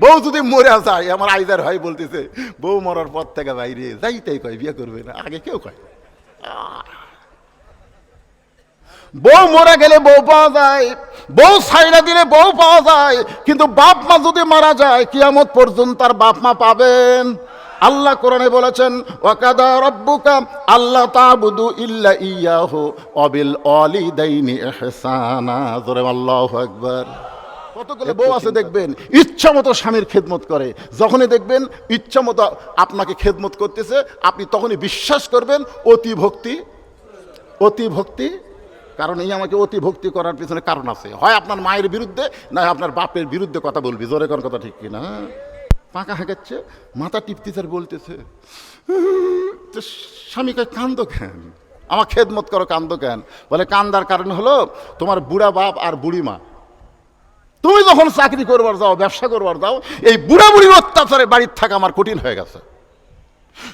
বউ যদি মরে যায়, আমার আইদার ভাই বলতেছে, বউ মরার পর থেকে বাইরে যাইতেই কয়, বিয়ে করবে না, আগে কেউ কয় বউ মরে গেলে বউ পাওয়া যায়, বউ সাইরা দিলে বউ পাওয়া যায়, কিন্তু বাপ মা যদি মারা যায়, কিয়ামত পর্যন্ত তার বাপ মা পাবেন। আল্লাহ কোরআনে বলেছেন, ওয়াকাদা রব্বুকা আল্লাহ তাবুদু ইল্লা ইয়াহু অবিল অলিদাইনি ইহসানা। জোরে আল্লাহু আকবার। কতগুলো বউ আছে দেখবেন? ইচ্ছা মতো স্বামীর খেদমত করে। যখনই দেখবেন ইচ্ছা মতো আপনাকে খেদমত করতেছে আপনি তখনই বিশ্বাস করবেন অতি ভক্তি অতি ভক্তি কারণ এই আমাকে অতি ভক্তি করার পিছনে কারণ আছে। হয় আপনার মায়ের বিরুদ্ধে না আপনার বাপের বিরুদ্ধে কথা বলবি। জোরে কোন কথা ঠিক কিনা? পাকা হাঁকাচ্ছে মাথা টিপতেছে আর বলতেছে স্বামীকে কান্দ কেন? আমার খেদমত করো কান্দ কেন? বলে কান্দার কারণ হলো তোমার বুড়া বাপ আর বুড়ি মা তুমি যখন চাকরি করবার যাও, ব্যবসা করবার যাও, এই বুড়া বুড়ির অত্যাচারে বাড়ির থাকা আমার কঠিন হয়ে গেছে।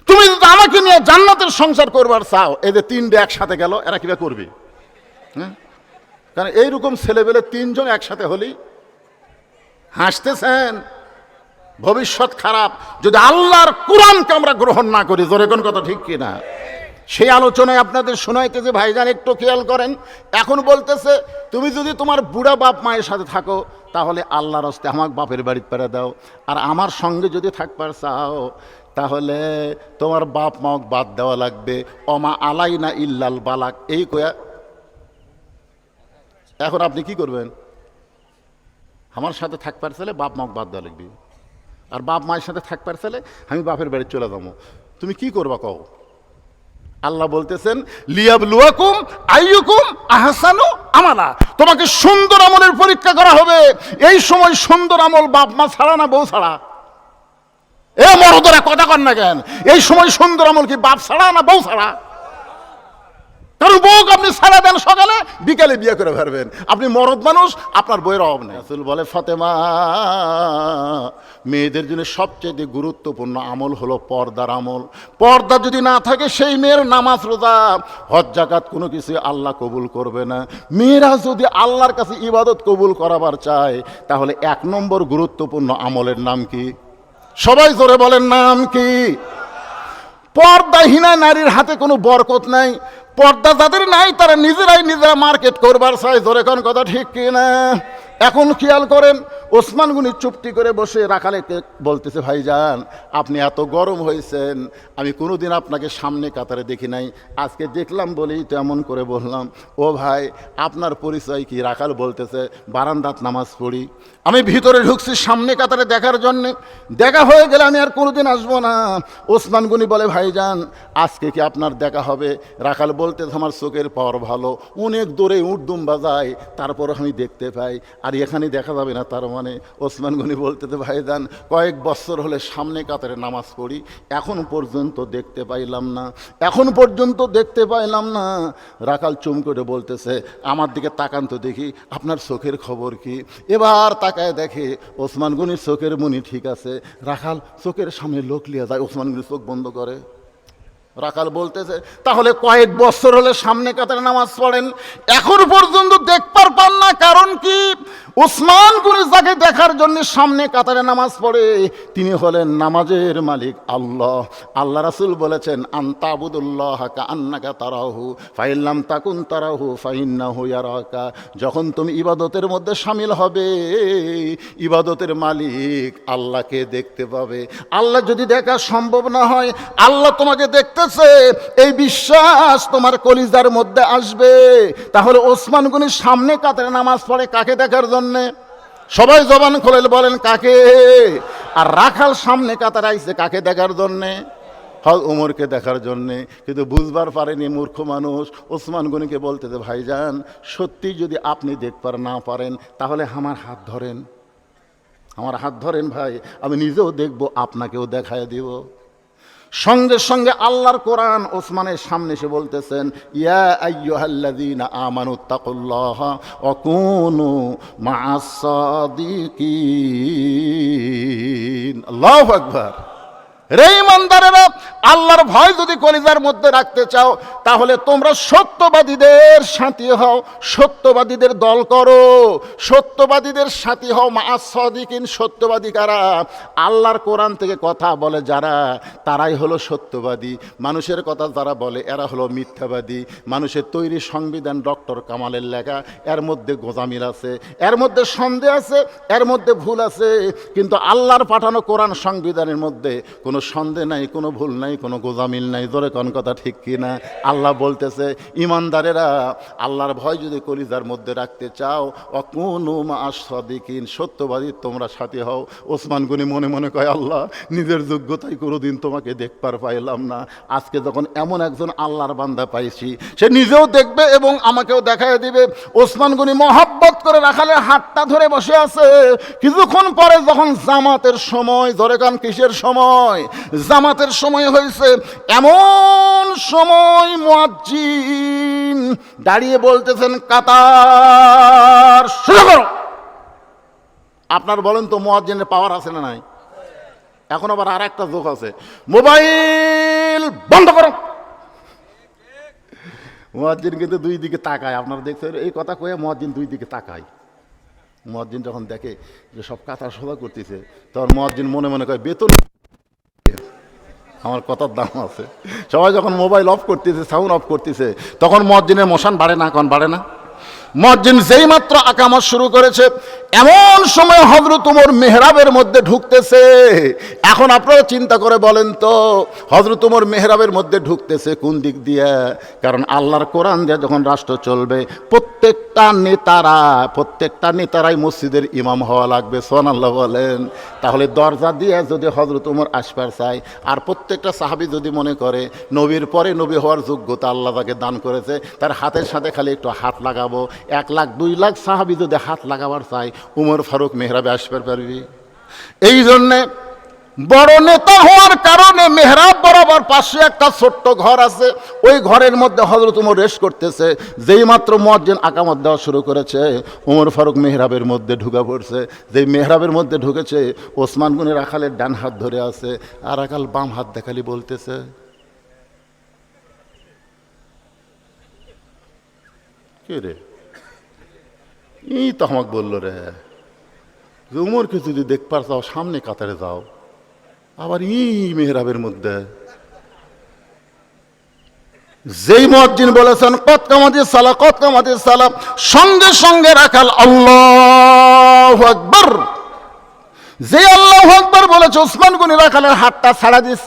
তুমি যদি আমাকে নিয়ে জান্নাতের সংসার করবার চাও এদের তিনটে একসাথে গেল, এরা কিবা করবে? হ্যাঁ কারণ এইরকম ছেলেবেলে তিনজন একসাথে হলেই হাসতেছেন, ভবিষ্যৎ খারাপ। যদি আল্লাহর কোরআনকে আমরা গ্রহণ না করি, জোরে কোন কথা ঠিক কিনা? সেই আলোচনায় আপনাদের শোনাইতেছে ভাইজান একটু খেয়াল করেন, এখন বলতেছে, তুমি যদি তোমার বুড়া বাপ মায়ের সাথে থাকো, তাহলে আল্লাহর হস্তে আমাকে বাপের বাড়িতে পেরে দাও। আর আমার সঙ্গে যদি থাকবার চাও, তাহলে তোমার বাপ মাওক বাদ দেওয়া লাগবে। অমা আলাই না ইল্লাল বালাক। এই কয়া, এখন আপনি কি করবেন? আমার সাথে থাকবার ছেলে বাপ মাওক বাদ দেওয়া লাগবে। আর বাপ মায়ের সাথে থাকবার ছেলে আমি বাপের বাড়ি চলে যাব। তুমি কি করবা কও? আল্লাহ বলতেছেন, লিয়াবলুয়াকুম আইয়ুকুম আহসানু আমালা। তোমাকে সুন্দর আমলের পরীক্ষা করা হবে। এই সময় সুন্দর আমল বাপ মা ছাড়া না বউ ছাড়া? এ মরদরা কথা কর না কেন? এই সময় সুন্দর আমল কি বাপ ছাড়া না বউ ছাড়া? কারণ বউকে আপনি সারা দেন সকালে, বিকালে বিয়ে করে ফেলবেন। আপনি মরদ মানুষ, আপনার বইয়ের অভাব নেই। বলে, ফাতেমা, মেয়েদের জন্য সবচেয়ে গুরুত্বপূর্ণ আমল হলো পর্দার আমল। পর্দা যদি না থাকে, সেই মেয়ের নামাজ, রোজা, হজ জাকাত কোনো কিছু আল্লাহ কবুল করবে না। মেয়েরা যদি আল্লাহর কাছে ইবাদত কবুল করাবার চায়, তাহলে এক নম্বর গুরুত্বপূর্ণ আমলের নাম কি? সবাই জোরে বলেন, নাম কি? পর্দাহীনা নারীর হাতে কোনো বরকত নাই। পর্দা যাদের নাই তারা নিজেরাই নিজেরা মার্কেট করবার সাইজ জোরে কোন কথা ঠিক কিনা? এখন খেয়াল করেন, ওসমান গুনি চুপটি করে বসে রাখালে বলতেছে, ভাইজান, আপনি এত গরম হয়েছেন, আমি কোনোদিন আপনাকে সামনে কাতারে দেখি নাই। আজকে দেখলাম বলেই তো এমন করে বললাম, ও ভাই, আপনার পরিচয় কি? রাখাল বলতেছে, বারান্দাত নামাজ পড়ি। আমি ভিতরে ঢুকছি সামনে কাতারে দেখার জন্য। দেখা হয়ে গেলে আমি আর কোনোদিন আসব না। ওসমান গুনি বলে, ভাইজান, আজকে কি আপনার দেখা হবে? রাখাল বলতে আমার চোখের পাওয়ার ভালো। অনেক দূরে উর্দুম বাজায় তারপর আমি দেখতে পাই। আর এখানে দেখা যাবে না, তার মানে ওসমান গনি বলতে তো ভাইজান কয়েক বছর হলে সামনে কাতারে নামাজ পড়ি, এখন পর্যন্ত দেখতে পাইলাম না, এখন পর্যন্ত দেখতে পাইলাম না। রাখাল চুম করে বলতেছে, আমার দিকে তাকান তো দেখি, আপনার চোখের খবর কি? এবার তাকায় দেখে ওসমান গনির চোখের মুনি ঠিক আছে। রাখাল চোখের সামনে লোক লিয়া যায়, ওসমান গনি চোখ বন্ধ করে। রাখাল বলতেছে, তাহলে কয়েক বছর হলে সামনে কাতারে নামাজ পড়েন। এখন পর্যন্ত দেখবার পান না, কারণ কি? ওসমান গুনি যাকে দেখার জন্য সামনে কাতারে নামাজ পড়ে। তিনি হলেন নামাজের মালিক আল্লাহ। আল্লাহ রাসুল বলেছেন আন্তাবুদুল্লাহ আন্নাকা তারাহু ফাইল্লাম তাকুন তারাহু ফাইন্না হুয়ারাকা যখন তুমি ইবাদতের মধ্যে সামিল হবে, ইবাদতের মালিক আল্লাহকে দেখতে পাবে। আল্লাহ যদি দেখা সম্ভব না হয়, আল্লাহ তোমাকে দেখতেছে এই বিশ্বাস তোমার কলিজার মধ্যে আসবে। তাহলে ওসমান গনির সামনে কাতারে নামাজ পড়ে কাকে দেখার জন্যে? সবাই জবান খোলেল বলেন, কাকে? আর রাখাল সামনে কাতারে আইছে কাকে দেখার জন্যে? হল উমরকে দেখার জন্যে। কিন্তু বুঝবার পারেনি মূর্খ মানুষ। ওসমান গনিকে বলতে যে, ভাইজান, সত্যি যদি আপনি দেখবার না পারেন, তাহলে আমার হাত ধরেন। আমার হাত ধরেন, ভাই। আমি নিজেও দেখব, আপনাকেও দেখায় দিব। সঙ্গে সঙ্গে আল্লাহর কোরআন ওসমানের সামনে এসে বলতেছেন ইয়া আইয়ুহাল্লাযীনা রে ইমানদারেরা আল্লাহর ভয় যদি কলিজার মধ্যে রাখতে চাও, তাহলে তোমরা সত্যবাদীদের সাথী হও, সত্যবাদীদের দল করো, সত্যবাদীদের সাথী হও মা সদিকিন সত্যবাদী কারা আল্লাহর কোরআন থেকে কথা বলে যারা, তারাই হলো সত্যবাদী। মানুষের কথা যারা বলে, এরা হলো মিথ্যাবাদী। মানুষের তৈরি সংবিধান ডক্টর কামালের লেখা, এর মধ্যে গোজামিল আছে, এর মধ্যে সন্দেহ আছে, এর মধ্যে ভুল আছে। কিন্তু আল্লাহর পাঠানো কোরআন সংবিধানের মধ্যে কোনো সন্দেহ নাই, কোনো ভুল নাই। কোনো গোজামিল নাই, জোরে কোন কথা ঠিক কি না আল্লাহ বলতেছে, ইমানদারেরা, আল্লাহর ভয় যদি কলিজার মধ্যে রাখতে চাও, অকুনু মা সদিকিন, সত্যবাদী তোমরা সাথী হও। ওসমান গনি মনে মনে কয়, আল্লাহ, নিজের যোগ্যতায় কোনোদিন তোমাকে দেখবার পাইলাম না। আজকে যখন এমন একজন আল্লাহর বান্দা পাইছি, সে নিজেও দেখবে এবং আমাকেও দেখায় দিবে। ওসমান গনি মহাব্বত করে রাখালে হাতটা ধরে বসে আছে। কিছুক্ষণ পরে যখন জামাতের সময় ধরে কান কিসের সময়? জামাতের সময় হয়েছে এমন সময় মুয়াজ্জিন দাঁড়িয়ে বলতেছেন, কাতার, শুরু করো। আপনার বলেন তো মুয়াজ্জিনের পাওয়ার আছে না নাই? এখন আবার আর একটা যোগ আছে, মোবাইল বন্ধ করো। মুয়াজ্জিন কিন্তু দুই দিকে তাকায়। আপনারা দেখছেন, এই কথা কয়ে মুয়াজ্জিন দুই দিকে তাকায়। মুয়াজ্জিন যখন দেখে যে সব কাতার সোজা করতেছে, তখন মুয়াজ্জিন মনে মনে কয়, বেতন আমার কথার দাম আছে। সবাই যখন মোবাইল অফ করতেছে সাউন্ড অফ করতেছে, তখন মসজিদের মশান বাড়ে না, এখন বাড়ে না। মসজিদ যেই মাত্র আকামত শুরু করেছে এমন সময় হজরত উমর মেহরাবের মধ্যে ঢুকতেছে। এখন আপনারা চিন্তা করে বলেন তো হজরত উমর মেহরাবের মধ্যে ঢুকতেছে কোন দিক দিয়ে? কারণ আল্লাহর কোরআন দিয়ে যখন রাষ্ট্র চলবে, প্রত্যেকটা নেতারা, প্রত্যেকটা নেতারাই মসজিদের ইমাম হওয়া লাগবে সোহান আল্লাহ বলেন। তাহলে দরজা দিয়ে যদি হজরত উমর আসবার চায়, আর প্রত্যেকটা সাহাবি যদি মনে করে, নবীর পরে নবী হওয়ার যোগ্যতা আল্লাহ তাকে দান করেছে, তার হাতের সাথে খালি একটু হাত লাগাবো, এক লাখ, দুই লাখ সাহাবি যদি হাত লাগাবার চায় উমর ফারুক মেহরাবে আসবার পারবি। এই জন্যে বড় নেতা হওয়ার কারণে মেহরাব বরাবর পাশে একটা ছোট্ট ঘর আছে। ওই ঘরের মধ্যে হজরত উমর রেস করতেছে। যেই মাত্র মজ্জেন আকামত দেওয়া শুরু করেছে, উমর ফারুক মেহরাবের মধ্যে ঢুকে পড়ছে। যেই মেহরাবের মধ্যে ঢুকেছে, ওসমান গুনের আকালের ডান হাত ধরে আছে। আর আকাল বাম হাত দেখালি বলতেছে, কে রে? এই তো আমাকে বলল রে, যে উমরকে যদি দেখবার চাও, সামনে কাতারে যাও। আবার ই মেহরাবের মধ্যে। যেই মজ্জিন বলেছেন, কত কামাতি সালা, কত কামাতি সালা, সঙ্গে সঙ্গে রাখাল আল্লাহ আকবর। যে আল্লাহ আকবর বলেছে, ওসমান গনি রাখালের হাতটা ছাড়া দিস।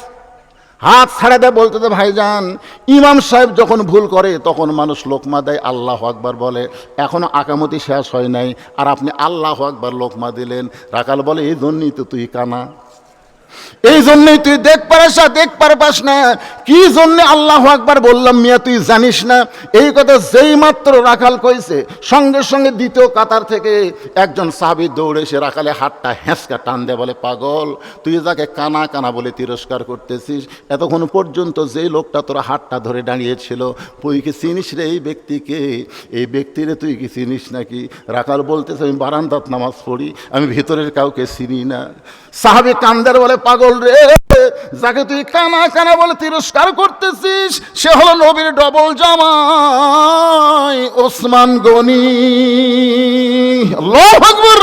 হাত ছাড়া দেয় বলতে তো ভাইজান, ইমাম সাহেব যখন ভুল করে, তখন মানুষ লোকমা দেয়। আল্লাহ আকবার বলে। এখনও আকামতি শেষ হয় নাই। আর আপনি আল্লাহ আকবার লোকমা দিলেন। রাকাল বলে, এই জন্যই তো তুই কানা। এই জন্যই তুই দেখ পারাস, দেখ পারপাস না। কি জন্য আল্লাহ আকবার বললাম, মিয়া, তুই জানিস না? এই কথা যেই মাত্র রাখাল কইছে, সঙ্গে সঙ্গে দ্বিতীয় কাতার থেকে একজন সাহাবি দৌড়ে এসে রাখালে হাতটা হেঁচকা টান দেয়, বলে, পাগল, তুই যাকে কানা কানা বলে তিরস্কার করতেছিস, এতক্ষণ পর্যন্ত যেই লোকটা তোর হাতটা ধরে দাঁড়িয়েছিল, তুই কি চিনিস রে এই ব্যক্তিকে? এই ব্যক্তিরে তুই কি চিনিস নাকি? রাখাল বলতেছে, আমি বারান্দাত নামাজ পড়ি, আমি ভিতরের কাউকে চিনি না। সাহাবি কান্দার বলে পাগল রে। যাকে তুই কানা কানা বলে তিরস্কার করতেছিস, সে হলো নবীর ডবল জামাই, ওসমান গনি। আল্লাহু আকবার!